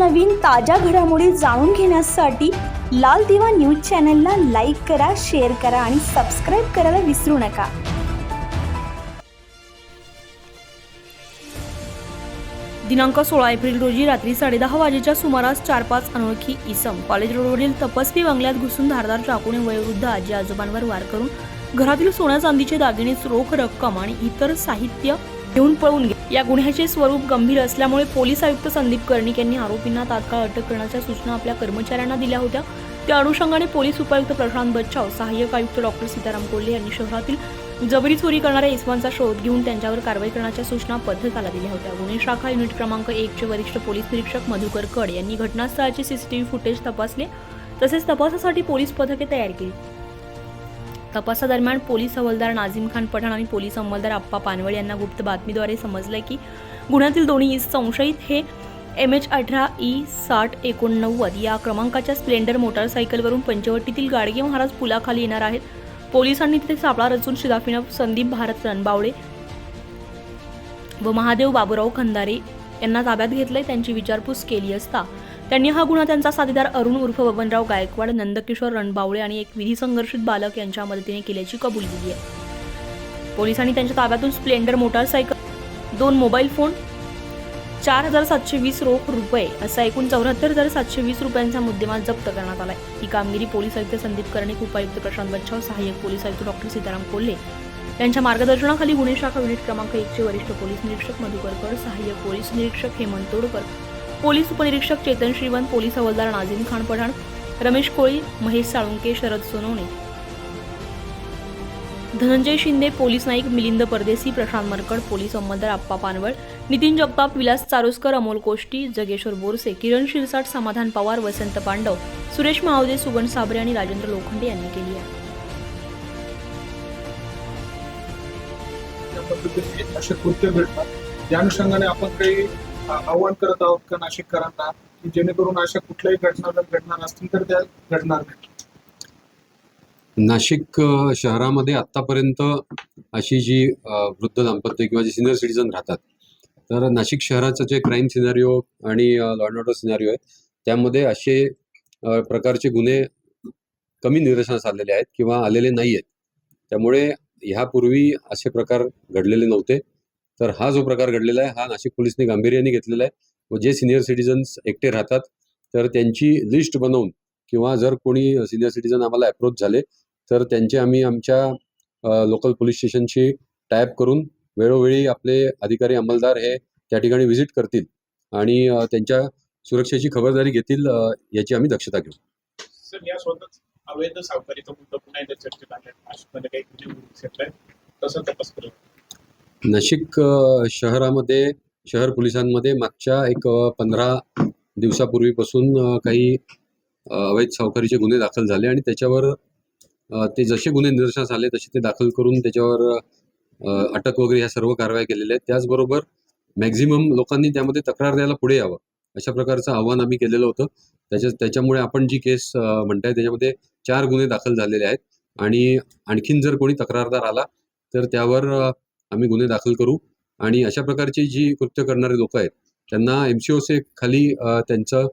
नवनवीन ताज्या घडामोडी जाणून घेण्यासाठी लाल दिवा न्यूज चॅनलला लाईक करा शेअर करा आणि सबस्क्राईब करायला विसरू नका. दिनांक सोळा एप्रिल रोजी रात्री साडेदहा वाजेच्या सुमारास चार पाच अनोळखी इसम कॉलेज रोडवरील तपस्वी बंगल्यात घुसून धारदार चाकूने वयोवृद्ध आजी आजोबांवर वार करून घरातील सोन्या चांदीचे दागिने रोख रक्कम आणि इतर साहित्य घेऊन पळून गेले. या गुन्ह्याचे स्वरूप गंभीर असल्यामुळे पोलीस आयुक्त संदीप कर्णिक यांनी आरोपींना तात्काळ अटक करण्याच्या सूचना आपल्या कर्मचाऱ्यांना दिल्या होत्या. त्या अनुषंगाने पोलीस उपायुक्त प्रशांत बच्चाव सहाय्यक आयुक्त डॉक्टर सीताराम कोल्हे यांनी शहरातील जबरी चोरी करणाऱ्या इस्मांचा शोध घेऊन त्यांच्यावर कारवाई करण्याच्या सूचना पथकाला दिल्या होत्या. गुन्हे शाखा युनिट क्रमांक एकचे वरिष्ठ पोलीस निरीक्षक मधुकर कड यांनी घटनास्थळाचे सीसीटीव्ही फुटेज तपासले. तसेच तपासासाठी पोलीस पथके तयार केली. तपासादरम्यान पोलीस हवालदार नाझीम खान पठाण आणि पोलीस अंमलदार आप्पा पानवळ यांना गुप्त बातमीद्वारे समजलं की गुन्ह्यातील दोन्ही संशयित. हे एम एच अठरा ई साठ एकोणनव्वद या क्रमांकाच्या स्प्लेंडर मोटारसायकलवरून पंचवटीतील गाडगे महाराज पुलाखाली येणार आहेत. पोलिसांनी तिथे सापळा रचून शिदाफीनं संदीप भारत रणबावळे व महादेव बाबूराव खंदारे यांना ताब्यात घेतलंय. त्यांची विचारपूस केली असता त्यांनी हा गुन्हा त्यांचा साथीदार अरुण उर्फ बबनराव गायकवाड नंदकिशोर रणबावळे आणि एक विधी संघर्षित बालक यांच्या मदतीने केल्याची कबुली दिली आहे. पोलिसांनी त्यांच्या ताब्यातून स्प्लेंडर मोटारसायकल दोन मोबाईल फोन चार हजार सातशे वीस रोख रुपये असा एकूण चौऱ्याहत्तर हजार सातशे वीस रुपयांचा मुद्देमाल जप्त करण्यात आला आहे ही कामगिरी पोलीस आयुक्त संदीप कर्णिक उपायुक्त प्रशांत बच्चाव सहाय्यक पोलीस आयुक्त डॉक्टर सीताराम कोल्हे यांच्या मार्गदर्शनाखाली गुन्हे शाखा युनिट क्रमांक एकचे वरिष्ठ पोलीस निरीक्षक मधुकरकर सहाय्यक पोलीस निरीक्षक हेमंत तोडकर पोलीस उपनिरीक्षक चेतन श्रीवंत पोलीस हवालदार नाझीम खान पठाण रमेश कोळी महेश साळुंके शरद सोनवणे. धनंजय शिंदे पोलीस नाईक मिलिंद परदेसी प्रशांत मरकड पोलीस अंमलदार आप्पा पानवळ नितीन जगताप विलास चारोस्कर अमोल कोष्टी जगेश्वर बोरसे किरण शिरसाट समाधान पवार वसंत पांडव सुरेश महावदे सुगण साबरे आणि राजेंद्र लोखंडे यांनी केली आहे. असे कृत्य घडतात. त्या अनुषंगाने आपण काही आव्हान करत आहोत का नाशिककरांना की जेणेकरून अशा कुठल्याही घटना जर घडणार असतील तर त्या घडणार नाही. नाशिक शहरामध्ये आत्तापर्यंत अशी जी वृद्ध दाम्पत्य किंवा जे सिनियर सिटीजन राहतात तर नाशिक शहराचं जे क्राईम सिनारिओ आणि लॉ अँड ऑर्डर सिनारिओ आहे त्यामध्ये असे प्रकारचे गुन्हे कमी निदर्शनास आलेले आहेत किंवा आलेले नाही आहेत त्यामुळे ह्यापूर्वी असे प्रकार घडलेले नव्हते. तर हा जो प्रकार घडलेला आहे हा नाशिक पोलिसने गांभीर्याने घेतलेला आहे. व जे सिनियर सिटीजन्स एकटे राहतात तर त्यांची लिस्ट बनवून किंवा जर कोणी सिनियर सिटीजन आम्हाला अप्रोच झाले तर त्यांचे आम्ही आमच्या लोकल पोलीस स्टेशनशी टायप करून वेळोवेळी आपले अधिकारी अंमलदार हे त्या ठिकाणी व्हिजिट करतील आणि त्यांच्या सुरक्षेची खबरदारी घेतील याची आम्ही दक्षता घेऊ. अवैध सावकारीचा मुद्दा पुन्हा एकदा चर्चेत आलाय. नाशिकमध्ये काही गुन्हे होऊ तसं तपास करू. नाशिक शहरामध्ये शहर पोलिसांमध्ये मागच्या एक पंधरा दिवसापूर्वीपासून काही अवैध सावकारीचे गुन्हे दाखल झाले आणि त्याच्यावर ते जसे गुन्हे निदर्शनास आले तसे ते दाखल करून त्याच्यावर अटक वगैरे ह्या सर्व कारवाया केलेल्या आहेत. त्याचबरोबर मॅक्झिमम लोकांनी त्यामध्ये तक्रार द्यायला पुढे यावं अशा प्रकारचं आव्हान आम्ही केलेलं होतं. त्याच्या त्याच्यामुळे आपण जी केस म्हणताय त्याच्यामध्ये चार गुन्हे दाखल झालेले आहेत आणि आणखीन जर कोणी तक्रारदार आला तर त्यावर आम्ही गुन्हे दाखल करू. आणि अशा प्रकारची जी कृत्य करणारे लोक आहेत त्यांना एम सी ओचे खाली त्यांचं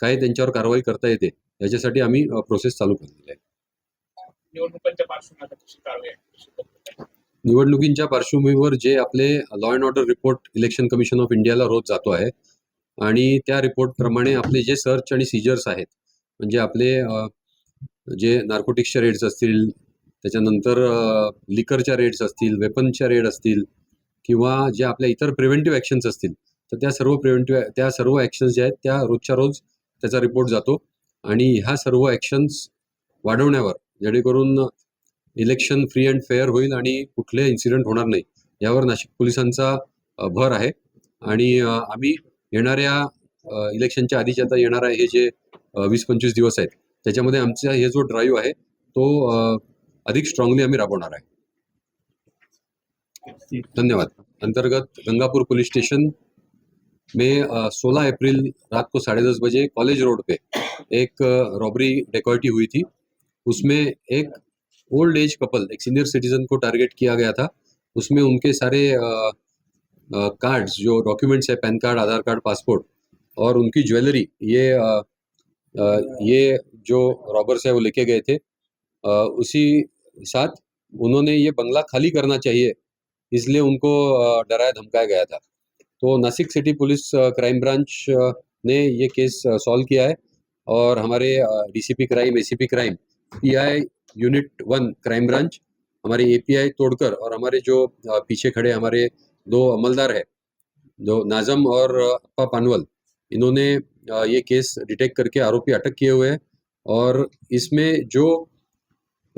काय त्यांच्यावर कारवाई करता येते याच्यासाठी आम्ही प्रोसेस चालू केलेली आहे. निवडणुकांच्या पार्श्वभूमीवर जे आपले law and order report election commission of इंडियाला रोज जातो आहे आणि त्या रिपोर्टप्रमाणे आपले जे सर्च आणि सीजर्स आहेत म्हणजे आपले जे नार्कोटिक्सच्या रेट्स असतील त्याच्यानंतर लिकरच्या रेट्स असतील वेपनच्या रेड असतील किंवा जे आपल्या इतर प्रिव्हेंटिव्ह ॲक्शन्स असतील तर त्या सर्व प्रिव्हेंटिव्ह त्या सर्व ॲक्शन्स ज्या आहेत त्या रोजच्या रोज त्याचा रिपोर्ट जातो. आणि ह्या सर्व ॲक्शन्स वाढवण्यावर जेणेकरून इलेक्शन फ्री अँड फेअर होईल आणि कुठले इन्सिडेंट होणार नाही यावर नाशिक पोलिसांचा भर आहे. आणि आम्ही येणाऱ्या इलेक्शनच्या आधीच्या आता येणारा हे जे वीस पंचवीस दिवस आहेत. त्याच्यामध्ये आमचा हे जो ड्राईव्ह आहे तो अधिक स्ट्रॉंगली आम्ही राबवणार आहे. धन्यवाद. अंतर्गत गंगापुर पुलिस स्टेशन में सोलह अप्रैल रात को साढ़े दस बजे कॉलेज रोड पे एक रॉबरी डेकॉइटी हुई थी. उसमें एक ओल्ड एज कपल एक सीनियर सिटीजन को टारगेट किया गया था. उसमें उनके सारे कार्ड्स जो डॉक्यूमेंट्स है PAN card Aadhaar card passport और उनकी ज्वेलरी ये अ, ये जो रॉबर्स है वो लेके गए थे. अ, उसी साथ उन्होंने ये बंगला खाली करना चाहिए, इसलिए उनको डराया, धमकाया गया था। तो Nashik city police crime branch ने ये केस सॉल्व किया है और हमारे DCP crime, ACP crime, PI unit one crime branch, हमारे एपीआई तोड़कर और हमारे जो पीछे खड़े हमारे दो अमलदार है, जो नाजम और अप्पा पानवल, इन्होंने ये केस डिटेक्ट करके आरोपी अटक किए हुए हैं और इसमें जो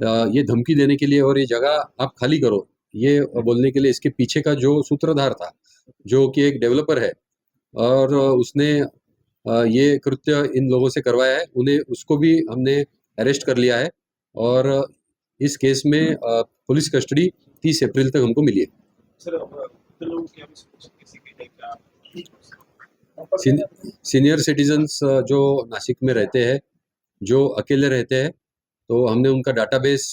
ये धमकी देने के लिए और ये जगह आप खाली करो। ये बोलने के लिए इसके पीछे का जो सूत्रधार था जो कि एक डेवलपर है और उसने ये कृत्य इन लोगों से करवाया है। उन्हें उसको भी हमने अरेस्ट कर लिया है और इस केस में पुलिस कस्टडी तीस अप्रैल तक हमको मिली है। सीनियर सिटीजन्स जो नासिक में रहते हैं जो अकेले रहते हैं तो हमने उनका डाटाबेस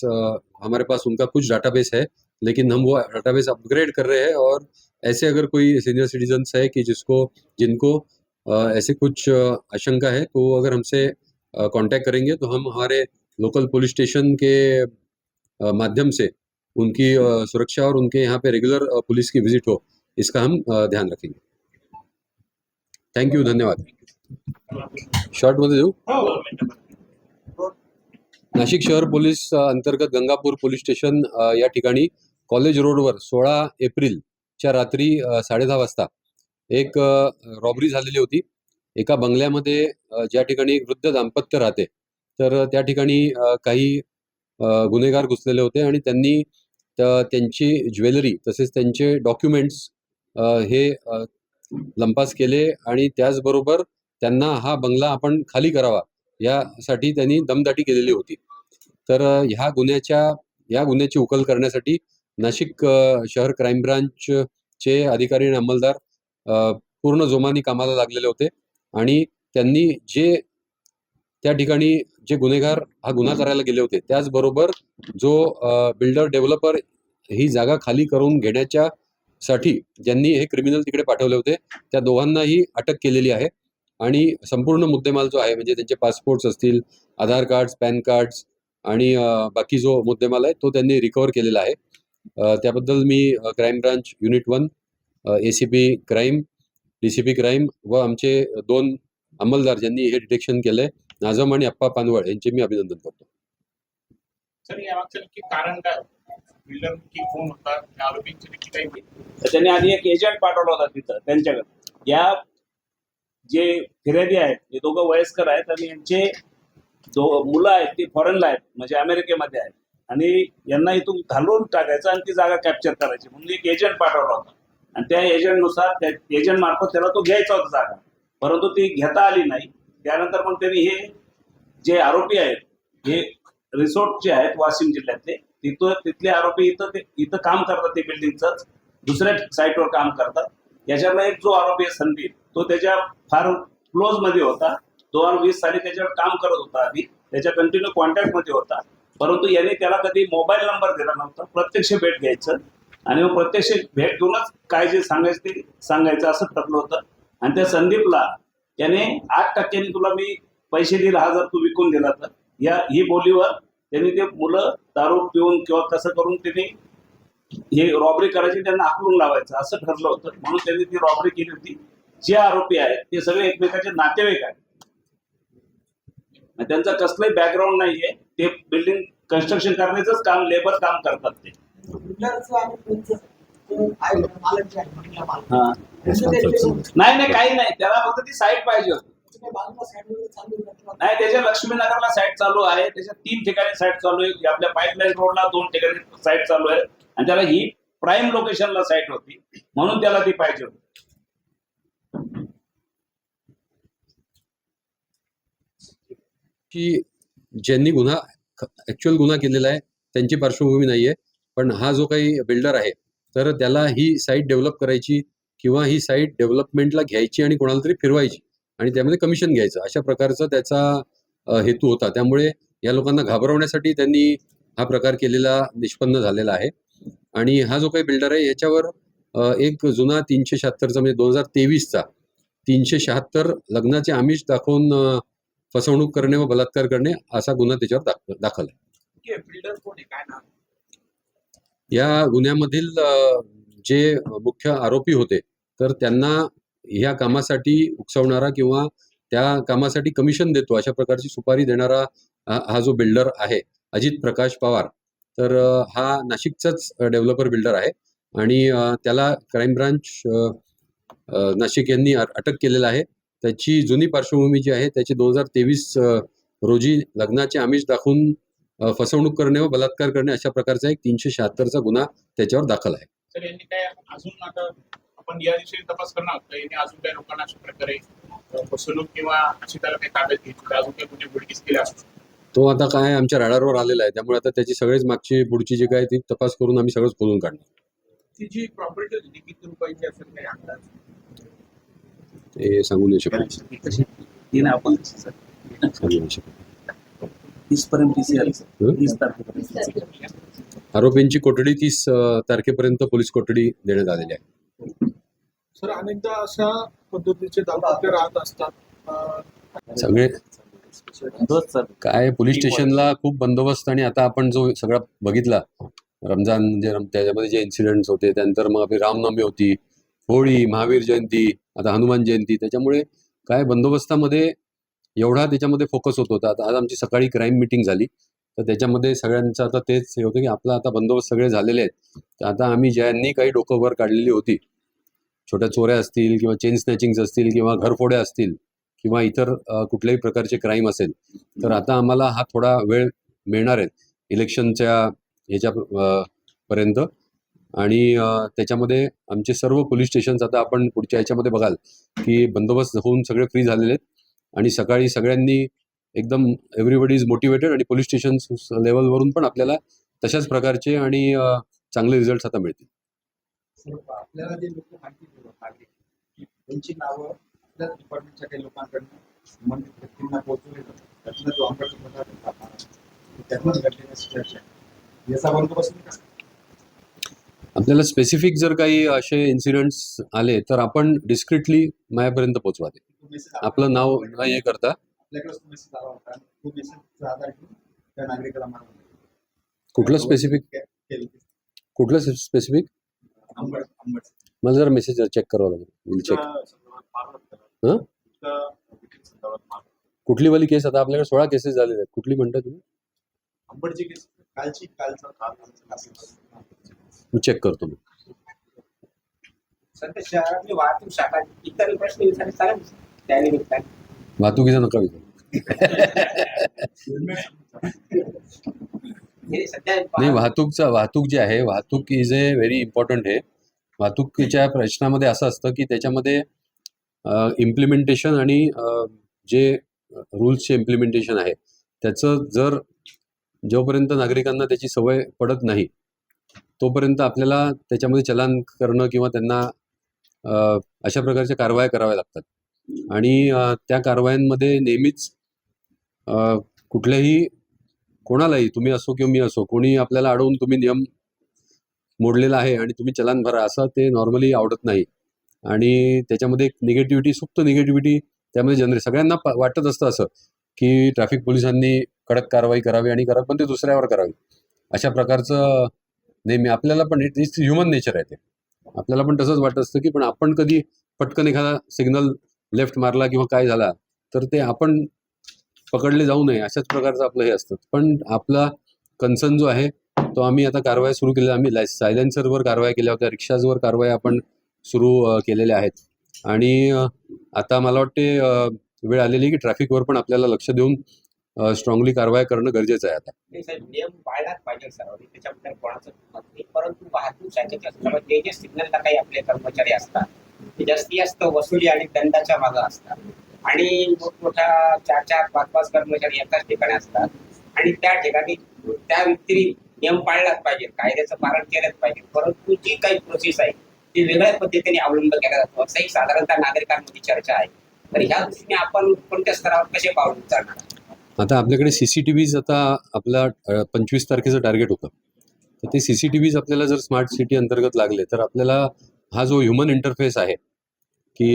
हमारे पास उनका कुछ डाटाबेस है, लेकिन हम वो डाटाबेस अपग्रेड कर रहे हैं और ऐसे अगर कोई सीनियर सिटीजन्स है कि जिसको, जिनको ऐसे कुछ आशंका है तो अगर हमसे कांटेक्ट करेंगे तो हम हमारे लोकल पुलिस स्टेशन के माध्यम से उनकी सुरक्षा और उनके यहाँ पे रेगुलर पुलिस की विज़िट हो, इसका हम ध्यान रखेंगे। थैंक यू धन्यवाद। शॉर्ट शॉर्टमध्ये देऊ नाशिक शहर पोलीस अंतर्गत गंगापूर पोलीस स्टेशन या ठिकाणी कॉलेज रोडवर सोळा एप्रिलच्या रात्री साडेदहा वाजता एक रॉबरी झालेली होती. एका बंगल्यामध्ये ज्या ठिकाणी एक वृद्ध दाम्पत्य राहते तर त्या ठिकाणी काही गुन्हेगार घुसलेले होते आणि त्यांनी त्यांची ज्वेलरी तसेच त्यांचे डॉक्युमेंट्स हे लंपास केले आणि त्याचबरोबर त्यांना हा बंगला आपण खाली करावा यासाठी त्यांनी दमदाटी केलेली होती. तर ह्या गुन्ह्याच्या या गुन्ह्याची उकल करण्यासाठी नाशिक शहर क्राईम ब्रांच चे अधिकारी आणि अंमलदार पूर्ण जोमाने कामाला लागलेले होते. आणि त्यांनी जे त्या ठिकाणी जे गुन्हेगार हा गुन्हा करायला गेले होते त्याचबरोबर जो बिल्डर डेव्हलपर ही जागा खाली करून घेण्याच्या साठी ज्यांनी हे क्रिमिनल तिकडे पाठवले होते त्या दोघांनाही अटक केलेली आहे. आणि संपूर्ण मुद्देमाल जो आहे म्हणजे त्यांचे पासपोर्ट्स असतील आधार कार्ड्स पॅन कार्ड्स आणि बाकी जो मुद्देमाल आहे तो त्यांनी रिकवर केलेला आहे. त्याबद्दल मी crime branch unit one A C P crime D C P crime व आमचे दोन अंमलदार ज्यांनी हे डिटेक्शन केलंय नाझम आणि अप्पा पानवळ यांचे मी अभिनंदन करतो. त्यांनी आधी एक एजंट पाठवला होता तिथं त्यांच्याकडे. या जे फिर्यादी आहेत हे दोघं वयस्कर आहेत आणि यांचे जो मुलं आहेत ती फॉरेनला आहेत म्हणजे अमेरिकेमध्ये आहेत. आणि यांना इथून घालून टाकायचं आणि ती जागा कॅप्चर करायची. म्हणून एक एजंट पाठवला होता. आणि त्या एजंटनुसार त्या एजंट मार्फत त्याला तो घ्यायचा होता जागा. परंतु ती घेता आली नाही. त्यानंतर मग त्यांनी हे जे आरोपी आहेत हे रिसोर्ट जे आहेत वाशिम जिल्ह्यातले तिथं तिथले आरोपी इथं ते इथं काम करतात ते बिल्डिंगचंच दुसऱ्या साईटवर काम करतात. याच्यातला एक जो आरोपी आहे संदीप तो त्याच्या फार क्लोजमध्ये होता. दोन हजार वीस साली त्याच्यावर काम करत होता आधी त्याच्या कंटिन्यू कॉन्टॅक्टमध्ये होता. परंतु याने त्याला कधी मोबाईल नंबर दिला नव्हता. प्रत्यक्ष भेट घ्यायचं. आणि मग प्रत्यक्ष भेट घेऊनच काय जे सांगायचं ते सांगायचं असं ठरलं होतं. आणि त्या संदीपला त्याने आठ टक्क्यांनी तुला मी पैसे दिले हा जर तू विकून दिला तर. या ही बोलीवर त्यांनी ते मुलं दारू पिऊन किंवा कसं करून त्यांनी हे रॉबरी करायची त्यांना आकलून लावायचं असं ठरलं होतं. म्हणून त्यांनी ती रॉबरी केली होती. जे आरोपी आहेत ते सगळे एकमेकाचे नातेवाईक आहेत. त्यांचं कसलंही बॅकग्राऊंड नाहीये. ते बिल्डिंग कन्स्ट्रक्शन करण्याचंच काम लेबर काम करतात ते. नाही नाही काही नाही. त्याला फक्त ती साईट पाहिजे होती. नाही त्याच्या लक्ष्मीनगरला साईट चालू आहे. त्याच्या तीन ठिकाणी साईट चालू आहे. आपल्या पाईपलाईन रोडला दोन ठिकाणी साईट चालू आहे. आणि त्याला ही प्राईम लोकेशनला साईट होती. म्हणून त्याला ती पाहिजे होती. की ज्यांनी गुन्हा ऍक्च्युअल गुन्हा केलेला आहे त्यांची पार्श्वभूमी नाहीये पण हा जो काही बिल्डर आहे तर त्याला ही साईट डेव्हलप करायची किंवा ही साईट डेव्हलपमेंटला घ्यायची आणि कोणाला तरी फिरवायची आणि त्यामध्ये कमिशन घ्यायचं अशा प्रकारचा त्याचा हेतू होता. त्यामुळे या लोकांना घाबरवण्यासाठी त्यांनी हा प्रकार केलेला निष्पन्न झालेला आहे. आणि हा जो काही बिल्डर आहे याच्यावर एक जुना तीनशे शहात्तरचा म्हणजे दोन हजार तेवीसचा तीनशे शहात्तर लग्नाचे आमिष दाखवून फसवणूक करणे व बलात्कार करणे असा गुन्हा त्याच्यावर दाख दाखल आहे. या गुन्ह्यामधील जे मुख्य आरोपी होते तर त्यांना ह्या कामासाठी उकसवणारा किंवा त्या कामासाठी कमिशन देतो अशा प्रकारची सुपारी देणारा हा जो बिल्डर आहे अजित प्रकाश पवार तर हा नाशिकचाच डेव्हलपर बिल्डर आहे आणि त्याला क्राईम ब्रांच नाशिक यांनी अटक केलेला आहे. त्याची जुनी पार्श्वभूमी जी आहे त्याची दोन हजार तेवीस रोजी लग्नाचे आमिष दाखवून फसवणूक करणे व बलात्कार करणे अशा प्रकारचा एक तीनशे शहात्तरचा गुन्हा त्याच्यावर दाखल आहे. तर यांनी काय अजून आता आपण या दिवशी तपास करणार आहोत? का यांनी अजून काही लोकांना अशा प्रकारे अ, फसवणूक किंवा अशी त्याला काही ताब्यात घेतली अजून काही गुन्हे उघडकीस केले असू शकतात. तो आता काय आमच्या राडारवर आलेला आहे. त्यामुळे आता त्याची सगळेच मागची पुढची जी काय ती तपास करून आम्ही सगळंच खोलून काढणार. ती जी प्रॉपर्टी होती किती रुपयाची असेल काही अंदाज? ते सांगू नाही. शकत आपण सांगू नाही. आरोपींची कोठडी तीस तारखेपर्यंत पोलीस कोठडी देण्यात आलेली आहे. सर अनेकदा अशा पद्धतीचे दाम्पत्य राहत असतात. सगळे? काय पोलीस स्टेशनला खूप बंदोबस्त आणि आता आपण जो सगळा बघितला रमजान म्हणजे त्याच्यामध्ये जे इन्सिडेंट्स होते त्यानंतर मग आपली रामनवमी होती होळी महावीर जयंती आता हनुमान जयंती त्याच्यामुळे काय बंदोबस्तामध्ये एवढा त्याच्यामध्ये फोकस होत होता. आता आज आमची सकाळी क्राईम मिटिंग झाली. तर त्याच्यामध्ये सगळ्यांचं आता तेच हे होतं की आपला आता बंदोबस्त सगळे झालेले आहेत. तर आता आम्ही ज्यांनी काही डोकं वर काढलेली होती छोट्या चोऱ्या असतील किंवा चेन स्नॅचिंग्स असतील किंवा घरफोड्या असतील किंवा इतर कुठल्याही प्रकारचे क्राईम असेल तर आता आम्हाला हा थोडा वेळ मिळणार आहे. इलेक्शनच्या ह्याच्या पर्यंत. आणि त्याच्यामध्ये आमचे सर्व पोलीस स्टेशन्स आता आपण पुढच्या ह्याच्यामध्ये बघाल की बंदोबस्त होऊन सगळे फ्री झालेले आहेत. आणि सकाळी सगळ्यांनी एकदम एव्हरीबडी इज मोटिवेटेड आणि पोलीस स्टेशन लेवलवरून पण आपल्याला तशाच प्रकारचे आणि चांगले रिझल्ट आता मिळतील. सर्व आपल्याला स्पेसिफिक जर काही असे इन्सिडेंट्स आले तर आपण डिस्क्रिटली माझ्यापर्यंत पोहोचवा ते. आपलं नाव न हे करता. कुठलं स्पेसिफिक कुठलं स्पेसिफिक मला जरा मेसेज चेक करावा लागेल. विल चेक कुठली वाली केस आता आपल्याकडे सोळा केसेस झालेले आहेत. कुठली म्हणता तुम्ही अंबडची केस कालची कालचा काल मी चेक करतो मी सध्या शहरातली वाहतूक शाखा इतर प्रश्न विचारले चालेल त्या निमित्ताने वाहतुकीचा नका विचारू. हे सध्या नाही वाहतूकचा वाहतूक जे आहे वाहतूक इज ए व्हेरी इम्पॉर्टंट आहे. वाहतुकीच्या प्रश्नामध्ये असं असतं की त्याच्यामध्ये इम्प्लिमेंटेशन आणि अ, जे रूल्सचे इम्प्लिमेंटेशन आहे त्याचं जर जोपर्यंत नागरिकांना त्याची सवय पडत नाही तोपर्यंत आपल्याला त्याच्यामध्ये चलान करणं किंवा त्यांना अशा प्रकारच्या कारवाया कराव्या लागतात. आणि त्या कारवायांमध्ये नेहमीच कुठल्याही कोणालाही तुम्ही असो किंवा मी असो कोणी आपल्याला अडवून तुम्ही नियम मोडलेला आहे आणि तुम्ही चलान भरा असं ते नॉर्मली आवडत नाही. आणि त्याच्यामध्ये एक निगेटिव्हिटी सुप्त निगेटिव्हिटी त्यामध्ये जनरे सगळ्यांना वाटत असतं असं की ट्रॅफिक पोलिसांनी कडक कारवाई करावी आणि करा पण ते दुसऱ्यावर करावी. अशा प्रकारचं नेहमी आपल्याला पण इट्स ह्युमन नेचर आहे ते. आपल्याला पण तसंच वाटत असतं की पण आपण कधी पटकन एखादा सिग्नल लेफ्ट मारला किंवा काय झाला तर ते आपण पकडले जाऊ नये अशाच प्रकारचं आपलं हे असतं. पण आपला कन्सर्न जो आहे तो आम्ही आता कारवाई सुरू केलेला आम्ही लाय सायलेन्सरवर कारवाई केल्या होत्या रिक्षाजवर कारवाई आपण सुरू केलेल्या आहेत. आणि आता मला वाटते वेळ आलेली की ट्रॅफिकवर पण आपल्याला लक्ष देऊन स्ट्रॉंगली कारवाई करणं गरजेचं आहे आता. नियम पाळलाच पाहिजे सर्वांनी त्याच्याबद्दल कोणाचं मत नाही. परंतु वाहतूक शाखेच्या जे सिग्नलला काही आपले कर्मचारी असतात ते जास्तीत जास्त वसुली आणि दंडाच्या मागं असतात. आणि मोठमोठ्या चार चार पाच पाच कर्मचारी एकाच ठिकाणी असतात. आणि त्या ठिकाणी त्या व्यक्तीने नियम पाळलाच पाहिजे कायद्याचं पालन केलंच पाहिजे. परंतु जी काही प्रोसेस आहे ती वेगळ्या पद्धतीने अवलंब केला जातो. असंही साधारणतः नागरिकांमध्ये चर्चा आहे. तर ह्या दृष्टीने आपण कोणत्या स्तरावर कसे पाऊल उचलणार? आता आपल्याकडे सी सी टी व्हीज आता आपला पंचवीस तारखेचं टार्गेट होतं. तर ते सी सी टी व्हीज आपल्याला जर स्मार्ट सिटी अंतर्गत लागले तर आपल्याला हा जो ह्युमन इंटरफेस आहे की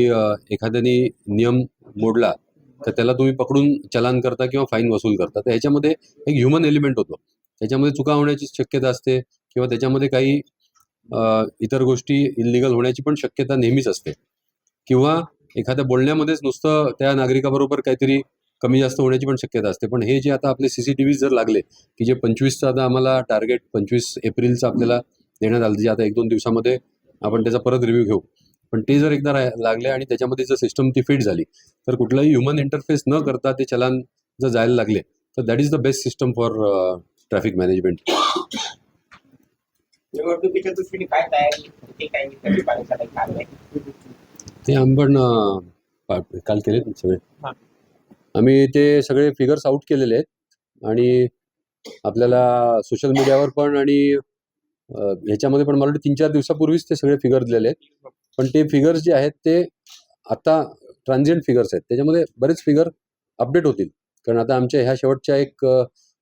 एखाद्याने नियम मोडला तर त्याला तुम्ही पकडून चलान करता किंवा फाईन वसूल करता. तर ह्याच्यामध्ये एक ह्युमन एलिमेंट होतो. त्याच्यामध्ये चुका होण्याची शक्यता असते किंवा त्याच्यामध्ये काही इतर गोष्टी इलिगल होण्याची पण शक्यता नेहमीच असते. किंवा एखाद्या बोलण्यामध्येच नुसतं त्या नागरिकाबरोबर काहीतरी कमी जास्त होण्याची पण शक्यता असते. पण हे जे आता आपले सी सी टी व्ही जर लागले की जे पंचवीसचं आता आम्हाला टार्गेट पंचवीस एप्रिलचं आपल्याला देण्यात आलं जे आता एक दोन दिवसामध्ये आपण त्याचा परत रिव्ह्यू घेऊ. पण ते जर एकदा लागले आणि त्याच्यामध्ये जर सिस्टम ती फिट झाली तर कुठलाही ह्युमन इंटरफेस न करता ते चलान जर जायला लागले तर that is the best system for traffic management ते आपण काल केले सगळे? आम्ही ते सगळे फिगर्स आउट केलेले आहेत. आणि आपल्याला सोशल मीडियावर पण आणि ह्याच्यामध्ये पण मला वाटतं तीन चार दिवसापूर्वीच ते सगळे फिगर दिलेले आहेत. पण ते फिगर्स जे आहेत ते आता ट्रान्झिएंट फिगर्स आहेत. त्याच्यामध्ये बरेच फिगर अपडेट होतील. कारण आता आमच्या ह्या शेवटच्या एक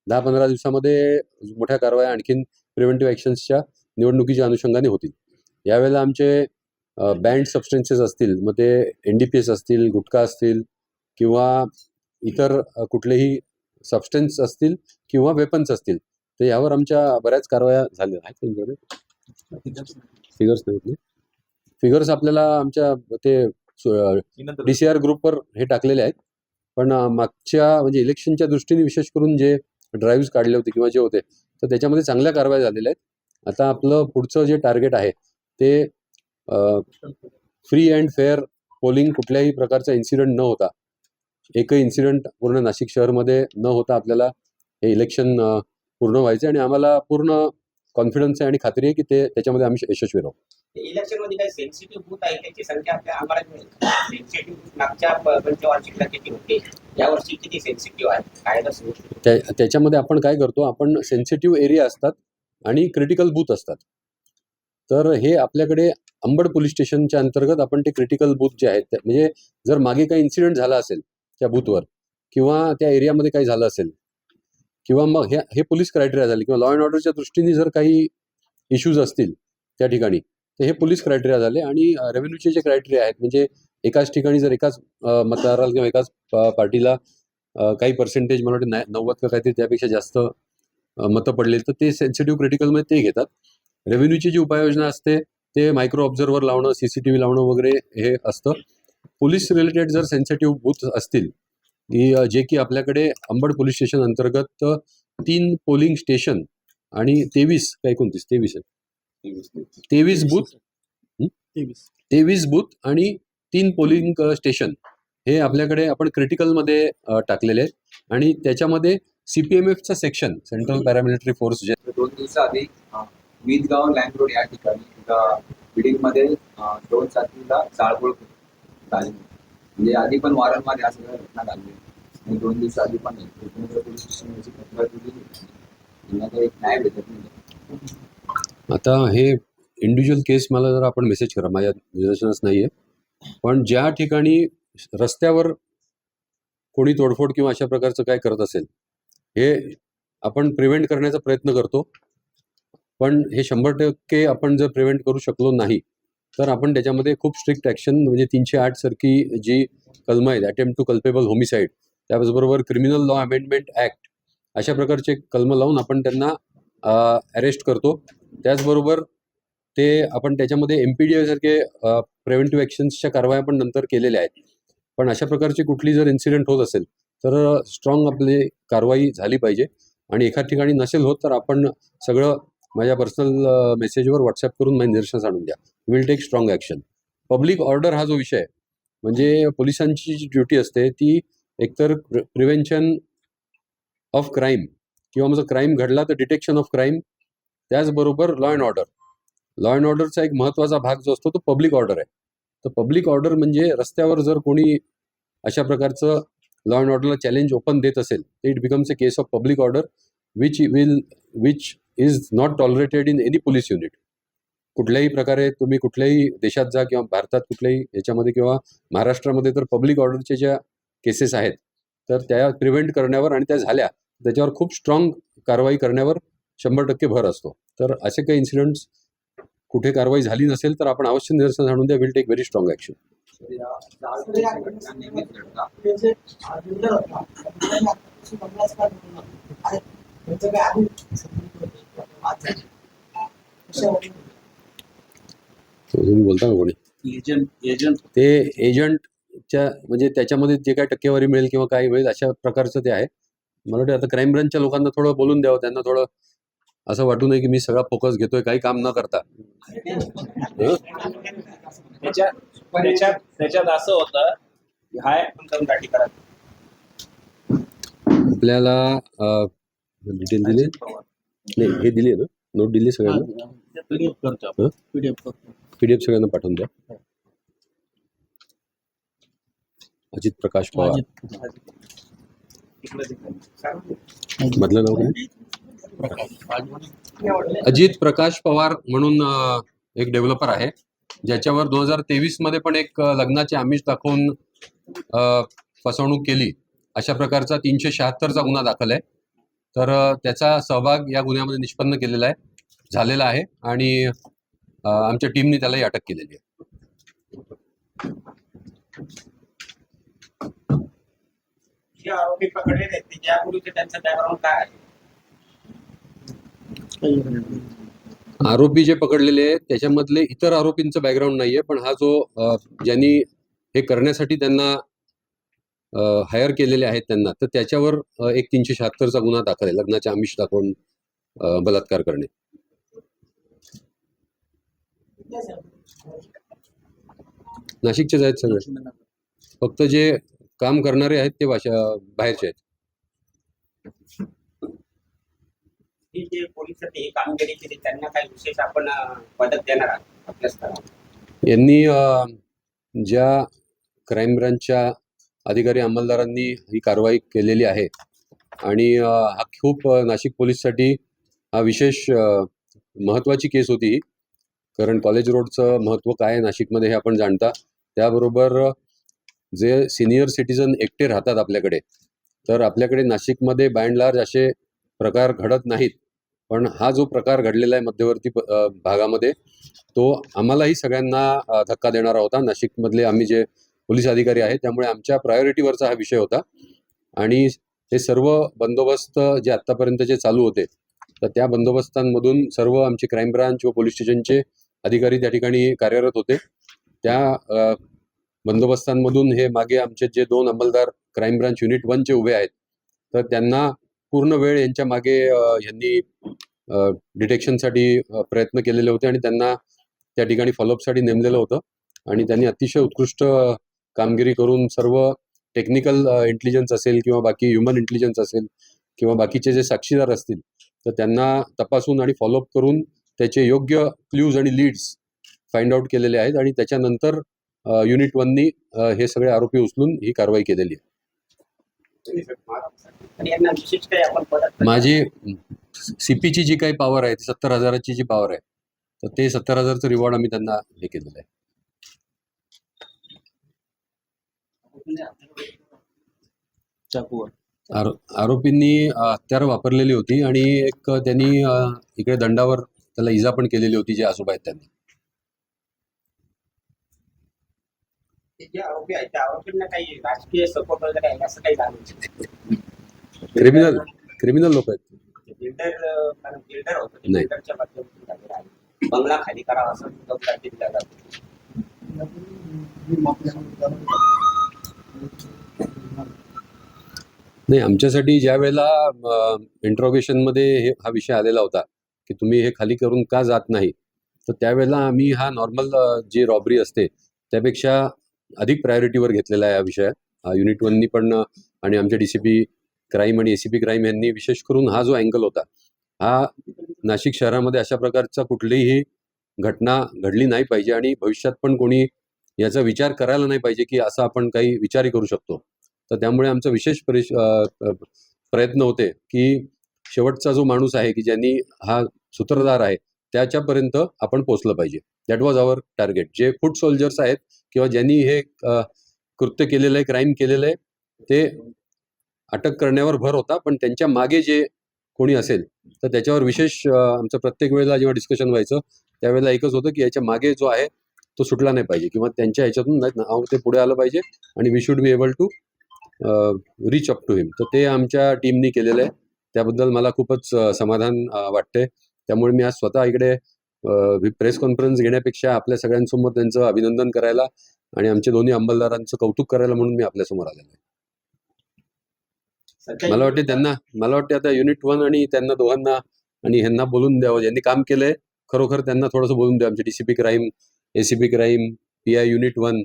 दहा पंधरा दिवसामध्ये मोठ्या कारवाया आणखीन प्रिव्हेंटिव्ह ॲक्शन्सच्या निवडणुकीच्या अनुषंगाने होतील. यावेळेला आमचे बँड सबस्टेन्सेस असतील मग ते एन डी पी एस असतील गुटखा असतील किंवा इतर कुठलेही सबस्टन्स असतील किंवा वेपन्स असतील तर यावर आमच्या बऱ्याच कारवाया झाल्या. आहेत तुमच्याकडे? फिगर्स नाही फिगर्स आपल्याला आमच्या ते डी सी आर ग्रुपवर हे टाकलेले आहेत. पण मागच्या म्हणजे इलेक्शनच्या दृष्टीने विशेष करून जे ड्राईव्ह काढले होते किंवा जे होते तर त्याच्यामध्ये चांगल्या कारवाया झालेल्या आहेत. आता आपलं पुढचं जे टार्गेट आहे ते फ्री अँड फेअर पोलिंग कुठल्याही प्रकारचा इन्सिडेंट न होता एकही इन्सिडेंट पूर्ण नाशिक शहरमध्ये न होता आपल्याला हे इलेक्शन पूर्ण व्हायचे आणि आम्हाला पूर्ण कॉन्फिडन्स आहे आणि खात्री आहे की ते त्याच्यामध्ये आम्ही यशस्वी राहू. इलेक्शनमध्ये काही सेन्सिटिव्ह बूथ आहे त्याची संख्या आपल्या आम्हाला मिळेल. सेन्सिटिव्ह मागच्या प- पंचवार्षिकला किती होते. यावर्षी किती सेन्सिटिव्ह आहे? कायदा सुरू त्या त्याच्यामध्ये आपण काय करतो आपण सेन्सिटिव्ह एरिया असतात आणि क्रिटिकल बूथ असतात. तर हे आपल्याकडे अंबड पोलीस स्टेशनच्या अंतर्गत आपण ते क्रिटिकल बूथ जे आहेत म्हणजे जर मागे काही इन्सिडेंट झाला असेल त्या बूथवर किंवा त्या एरियामध्ये काही झालं असेल. किंवा मग हे हे पोलीस क्रायटेरिया झाले किंवा लॉ अँड ऑर्डरच्या दृष्टीने जर काही इश्यूज असतील त्या ठिकाणी तर हे पोलीस क्रायटेरिया झाले आणि रेव्हेन्यूचे जे क्रायटेरिया आहेत म्हणजे एकाच ठिकाणी जर एकाच मतदाराला किंवा एकाच पार्टीला काही पर्सेंटेज मला वाटतं नाही- नव्वद का काहीतरी त्यापेक्षा जास्त मतं पडले तर ते सेन्सिटिव्ह क्रिटिकलमध्ये ते घेतात. रेव्हेन्यूची जी उपाययोजना असते ते मायक्रो ऑब्झर्वर लावणं सीसीटीव्ही लावणं वगैरे हे असतं. पोलीस रिलेटेड जर सेन्सिटिव्ह बूथ असतील जे की आपल्याकडे अंबड पोलीस स्टेशन अंतर्गत तीन पोलिंग स्टेशन आणि तेवीस काय एकोणतीस? तेवीस आहे. तेवीस बूथ तेवीस. बूथ आणि तीन पोलिंग स्टेशन हे आपल्याकडे आपण क्रिटिकलमध्ये टाकलेले आहेत. आणि त्याच्यामध्ये सी पी एम एफचा सेक्शन सेंट्रल पॅरामिलिटरी फोर्स जे दोन दिवसाआधी अ, वीजगाव लँड रोड या ठिकाणी एका बिल्डिंगमध्ये अ, दोन साथीला जाळपोळ झाली म्हणजे आधी पण वारंवार या सगळ्या घटना घालल्या आणि दोन दिवस आधी पण पोलीस स्टेशन म्हणजे तक्रार दिली त्यांना काही न्याय भेटत नाही. आता हे इंडिव्हिज्युअल केस मला जर आपण मेसेज करा. माझ्या निदर्शनास नाही आहे पण ज्या ठिकाणी रस्त्यावर कोणी तोडफोड किंवा अशा प्रकारचं काय करत असेल हे आपण प्रिव्हेंट करण्याचा प्रयत्न करतो. पण हे शंभर टक्के आपण जर प्रिव्हेंट करू शकलो नाही तर आपण त्याच्यामध्ये खूप स्ट्रिक्ट ॲक्शन म्हणजे तीनशे आठ सारखी जी कलमं आहेत अटेम्प्ट टू कल्पेबल होमिसाईड त्याचबरोबर क्रिमिनल लॉ अमेंडमेंट ॲक्ट अशा प्रकारचे कलमं लावून आपण त्यांना अरेस्ट करतो. त्याचबरोबर ते आपण त्याच्यामध्ये एम पी डी सारखे प्रिव्हेंटिव्ह ॲक्शन्सच्या कारवाया पण नंतर केलेल्या आहेत. पण अशा प्रकारची कुठली जर इन्सिडेंट होत असेल तर स्ट्रॉंग आपली कारवाई झाली पाहिजे. आणि एखाद ठिकाणी नसेल होत तर आपण सगळं माझ्या पर्सनल मेसेजवर व्हॉट्सअप करून माझ्या निदर्शनास आणून द्या. Will take strong action. Public order हा जो विषय आहे म्हणजे पोलिसांची जी ड्युटी असते ती एकतर प्रिव्हेन्शन ऑफ क्राईम किंवा माझा क्राईम घडला तर डिटेक्शन ऑफ क्राईम त्याचबरोबर law and order. Law and ऑर्डरचा एक महत्त्वाचा भाग जो असतो तो पब्लिक ऑर्डर आहे. तर पब्लिक ऑर्डर म्हणजे रस्त्यावर जर कोणी अशा प्रकारचं लॉ अँड ऑर्डरला चॅलेंज ओपन देत असेल तर it becomes a case of public order which will which is not tolerated in any police unit. कुठल्याही प्रकारे तुम्ही कुठल्याही देशात जा किंवा भारतात कुठल्याही याच्यामध्ये किंवा महाराष्ट्रामध्ये तर पब्लिक ऑर्डरच्या ज्या केसेस आहेत तर त्या प्रिव्हेंट करण्यावर आणि त्या झाल्या त्याच्यावर खूप स्ट्रॉंग कारवाई करण्यावर शंभर टक्के भर असतो. तर असे काही इन्सिडेंट्स कुठे कारवाई झाली नसेल तर आपण अवश्य निदर्शन आणून द्या. Will take very strong action तर या जाळपोळीच्या घटना नेहमीच घडतात तुम्ही बोलता का कोणी? Agent agent. ते एजंटच्या म्हणजे त्याच्यामध्ये जे काय टक्केवारी मिळेल किंवा काय मिळेल अशा प्रकारचं ते आहे. मला वाटतं आता क्राईम ब्रँचच्या लोकांना थोडं बोलून द्यावं त्यांना थोडं असं वाटू नये की मी सगळा फोकस घेतोय काही काम न करता. हं? त्याच्यात असं होतं हाय आपल्याला डिटेल दिले? नाही हे दिली ना? नोट दिली सगळ्यांना? पीडीएफ हं? सगळ्यांना पाठवून द्या. अजित प्रकाश पवार. मधलं नाव काय? अजित प्रकाश पवार म्हणून एक डेव्हलपर आहे. ज्याच्यावर दोन हजार तेवीसमध्ये पण एक लग्नाचे आमिष दाखवून फसवणूक केली. अशा प्रकारचा तीनशे शहात्तरचा गुन्हा दाखल आहे. तर त्याचा सहभाग या गुन्ह्यामध्ये निष्पन्न केलेला आहे. झालेला आहे. आणि आमच्या टीमने त्यालाही अटक केलेली आहे. आरोपी पकडलेले आहेत त्याच्या यापूर्वीचे त्यांचं बॅकग्राऊंड काय आहे? आरोपी जे पकडलेले आहेत त्याच्यामधले इतर आरोपींचं बॅकग्राऊंड नाहीये पण हा जो ज्यांनी हे करण्यासाठी त्यांना हायर केलेले आहेत त्यांना तर त्याच्यावर एक तीनशे शहात्तरचा गुन्हा दाखल आहे. लग्नाचे आमिष दाखवून बलात्कार करणे. नाशिकचेच आहेत सगळे. फक्त जे काम करणारे आहेत ते भाषा बाहेरचे आहेत. यांनी ज्या क्राईम ब्रँचच्या अधिकारी अंमलदारांनी ही कारवाई केलेली आहे आणि हा खूप नाशिक पोलीससाठी हा विशेष अ, महत्त्वाची केस होती कारण कॉलेज रोडचं महत्त्व काय आहे नाशिकमध्ये हे आपण जाणता. त्याबरोबर जे सिनियर सिटीजन एकटे राहतात आपल्याकडे तर आपल्याकडे नाशिकमध्ये बाय अँड लार्ज असे प्रकार घडत नाहीत. पण हा जो प्रकार घडलेला आहे मध्यवर्ती भागामध्ये तो आम्हालाही सगळ्यांना धक्का देणारा होता. नाशिकमधले आम्ही जे पोलीस अधिकारी आहेत त्यामुळे आमच्या प्रायोरिटीवरचा हा विषय होता. आणि हे सर्व बंदोबस्त जे आत्तापर्यंतचे चालू होते तर त्या बंदोबस्तांमधून सर्व आमचे क्राईम ब्रांच व पोलीस स्टेशनचे अधिकारी त्या ठिकाणी कार्यरत होते. त्या बंदोबस्तांमधून हे मागे आमचे जे दोन अंमलदार क्राईम ब्रांच युनिट वनचे उभे आहेत तर त्यांना पूर्ण वेळ यांच्या मागे यांनी डिटेक्शनसाठी प्रयत्न केलेले होते आणि त्यांना त्या ठिकाणी फॉलोअपसाठी नेमलेलं होतं. आणि त्यांनी अतिशय उत्कृष्ट कामगिरी करून सर्व टेक्निकल इंटेलिजन्स असेल किंवा बाकी ह्युमन इंटेलिजन्स असेल किंवा बाकीचे जे साक्षीदार असतील तर त्यांना तपासून आणि फॉलोअप करून त्याचे योग्य क्ल्यूज आणि लीड्स फाइंड आउट केलेले आहेत आणि त्याच्यानंतर युनिट वननी हे सगळे आरोपी उचलून ही कारवाई केलेली आहे. माझी सीपीची जी काही पॉवर आहे ती सत्तर हजाराची जी पॉवर आहे तर ते सत्तर हजारचं रिवॉर्ड आम्ही त्यांना हे केलेलं आहे. आरोपींनी हत्यार वापरलेली होती आणि एक त्यांनी इकडे दंडावर त्याला इजा पण केलेली होती जे आजोबा आहेत त्यांनी. क्रिमिनल क्रिमिनल लोक आहेत. नाही. बंगला खाली करावा असं दिला जातो नाही आमच्यासाठी ज्या वेळेला इंट्रोगेशनमध्ये हे हा विषय आलेला होता की तुम्ही हे खाली करून का जात नाही? तर त्यावेळेला आम्ही हा नॉर्मल जी रॉबरी असते त्यापेक्षा अधिक प्रायोरिटीवर घेतलेला आहे हा विषय. युनिट वननी पण आणि आमच्या डी सी पी क्राईम आणि ए सी पी क्राईम यांनी विशेष करून हा जो अँगल होता हा नाशिक शहरामध्ये अशा प्रकारचा कुठलीही घटना घडली नाही पाहिजे आणि भविष्यात पण कोणी याचा विचार करायला नाही पाहिजे की असं आपण काही विचारही करू शकतो. तर त्यामुळे आमचा विशेष प्रयत्न होते की शेवटचा जो माणूस आहे की ज्यांनी हा सूत्रधार आहे त्याच्यापर्यंत आपण पोचलं पाहिजे. दॅट वॉज आवर टार्गेट जे फूड सोल्जर्स आहेत किंवा ज्यांनी हे कृत्य केलेलं आहे क्राईम केलेलं आहे ते अटक करण्यावर भर होता पण त्यांच्या मागे जे कोणी असेल तर त्याच्यावर विशेष आमचं प्रत्येक वेळेला जेव्हा डिस्कशन व्हायचं त्यावेळेला एकच होतं की याच्या मागे जो आहे तो सुटला नाही पाहिजे किंवा त्यांच्या ह्याच्यातून नाव ते पुढे आलं पाहिजे आणि we should be able to reach up to him तर ते आमच्या टीमनी केलेलं आहे. त्याबद्दल मला खूपच समाधान वाटतंय. वाटते त्यामुळे मी आज स्वतः इकडे प्रेस कॉन्फरन्स घेण्यापेक्षा आपल्या सगळ्यांसमोर त्यांचं अभिनंदन करायला आणि आमच्या दोन्ही अंमलदारांचं कौतुक करायला म्हणून मी आपल्यासमोर आलेलो आहे. मला वाटते त्यांना मला वाटते आता युनिट वन आणि त्यांना दोघांना आणि ह्यांना बोलून द्यावं. ज्यांनी काम केलंय. खरोखर त्यांना थोडंसं बोलून द्यावं आमचे DCP crime ACP crime P I unit one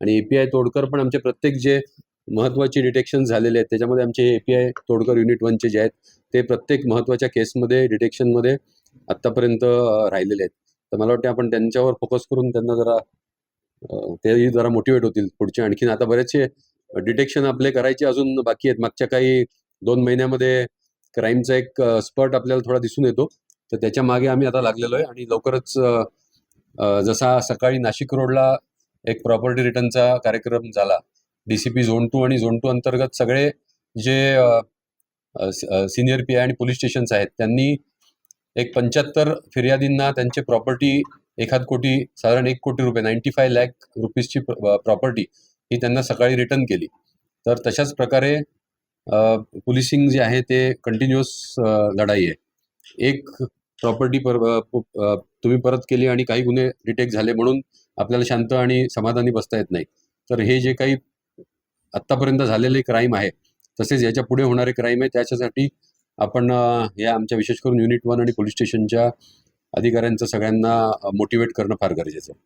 आणि एपीआय तोडकर पण आमचे प्रत्येक जे महत्त्वाचे डिटेक्शन झालेले आहेत त्याच्यामध्ये आमचे एपीआय तोडकर युनिट वनचे जे आहेत ते प्रत्येक महत्त्वाच्या केसमध्ये डिटेक्शनमध्ये आत्तापर्यंत राहिलेले आहेत. तर मला वाटते आपण त्यांच्यावर फोकस करून त्यांना जरा तेही जरा मोटिवेट होतील पुढचे. आणखीन आता बरेचसे डिटेक्शन आपले करायचे अजून बाकी आहेत. मागच्या काही दोन महिन्यामध्ये क्राईमचा एक स्पर्ट आपल्याला थोडा दिसून येतो. तर त्याच्यामागे आम्ही आता लागलेलो आहे आणि लवकरच जसा सकाळी नाशिक रोडला एक प्रॉपर्टी रिटर्नचा कार्यक्रम झाला. डीसीपी झोन टू आणि झोन टू अंतर्गत सगळे जे सिनियर पी आय आणि पोलीस स्टेशन्स आहेत त्यांनी एक पंच्याहत्तर फिर्यादींना त्यांचे प्रॉपर्टी एखाद कोटी साधारण एक कोटी रुपये नाईन्टी फाय लॅक रुपीजची प्रॉपर्टी ही त्यांना सकाळी रिटर्न केली. तर तशाच प्रकारे पोलिसिंग जे आहे ते कंटिन्युअस लढाई आहे. एक प्रॉपर्टी पर तुम्ही परत केली आणि काही गुन्हे डिटेक्ट झाले म्हणून आपल्याला शांत आणि समाधानी बसता येत नाही. तर हे जे काही आत्तापर्यंत झालेले क्राईम आहे तसेच याच्यापुढे होणारे क्राईम आहे त्याच्यासाठी आपण या आमच्या विशेष करून युनिट वन आणि पोलीस स्टेशनच्या अधिकाऱ्यांचं सगळ्यांना मोटिवेट करणं फार गरजेचं आहे.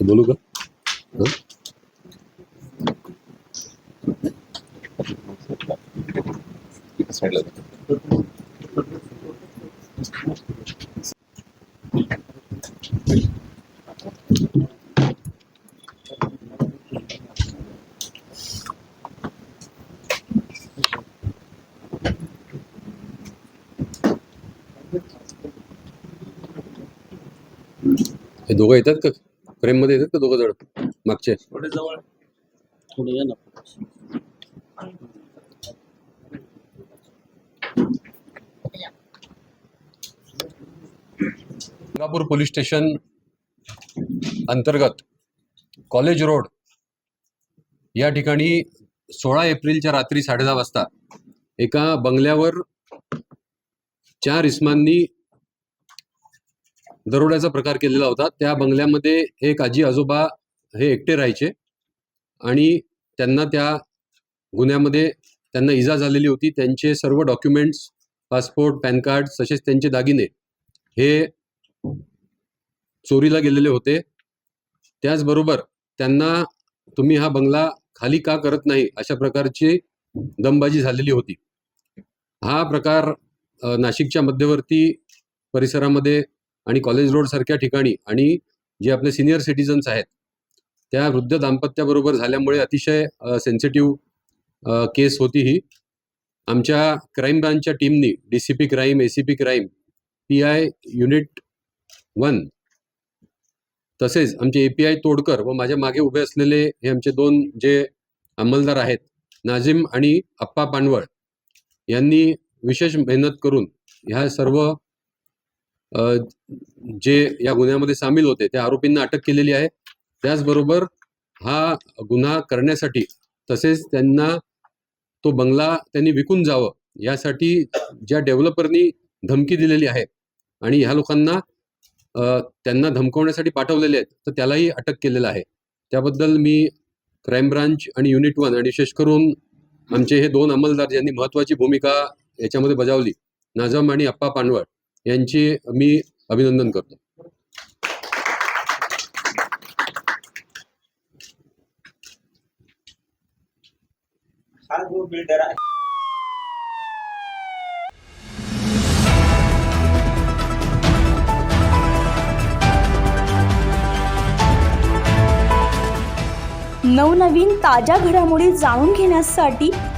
बोलू का? साईडला दोघं येतात का? फ्रेममध्ये येतात का दोघं जण? मागचे. थोडे जवळ. गंगापूर पोलीस स्टेशन अंतर्गत कॉलेज रोड या ठिकाणी सोळा एप्रिलच्या रात्री साडेदहा वाजता एका बंगल्यावर चार इस्मांनी दरोड्याचा प्रकार केलेला होता. त्या बंगल्यामध्ये एक आजी आजोबा हे एकटे राहायचे आणि त्यांना त्या गुन्ह्यामध्ये त्यांना इजा झालेली होती. त्यांचे सर्व डॉक्युमेंट्स पासपोर्ट पॅन कार्ड तसेच त्यांचे दागिने हे चोरीला गेलेले होते. त्याचबरोबर त्यांना तुम्ही हा बंगला खाली का करत नाही अशा प्रकारची दमबाजी झालेली होती. हा प्रकार नाशिकच्या मध्यवर्ती परिसरामध्ये आणि कॉलेज रोड सारख्या ठिकाणी आणि जे आपले सिनियर सिटीजन्स आहेत त्या वृद्ध दाम्पत्याबरोबर झाल्यामुळे अतिशय सेन्सिटिव्ह केस होती ही. आमच्या क्राईम ब्रांचच्या टीमनी D C P crime A C P crime P I unit one तसेच आमचे ए पी आय तोडकर व माझ्या मागे उभे असलेले हे आमचे दोन जे अंमलदार आहेत नाझिम आणि अप्पा पानवळ यांनी विशेष मेहनत करून ह्या सर्व जे या गुन्ह्यामध्ये सामील होते त्या आरोपींना अटक केलेली आहे. त्याचबरोबर हा गुन्हा करण्यासाठी तसेच त्यांना तो बंगला त्यांनी विकून जावं यासाठी ज्या डेव्हलपरनी धमकी दिलेली आहे आणि ह्या लोकांना त्यांना धमकवण्यासाठी पाठवलेले आहेत तर त्यालाही अटक केलेलं आहे. त्याबद्दल मी क्राईम ब्रांच आणि युनिट वन आणि विशेष करून आमचे हे दोन अंमलदार ज्यांनी महत्त्वाची भूमिका याच्यामध्ये बजावली नाझम आणि अप्पा पानवळ यांची मी अभिनंदन करतो. हा जो बिल्डर आहे नवनवीन ताज्या घडामोडी जाणून घेण्यासाठी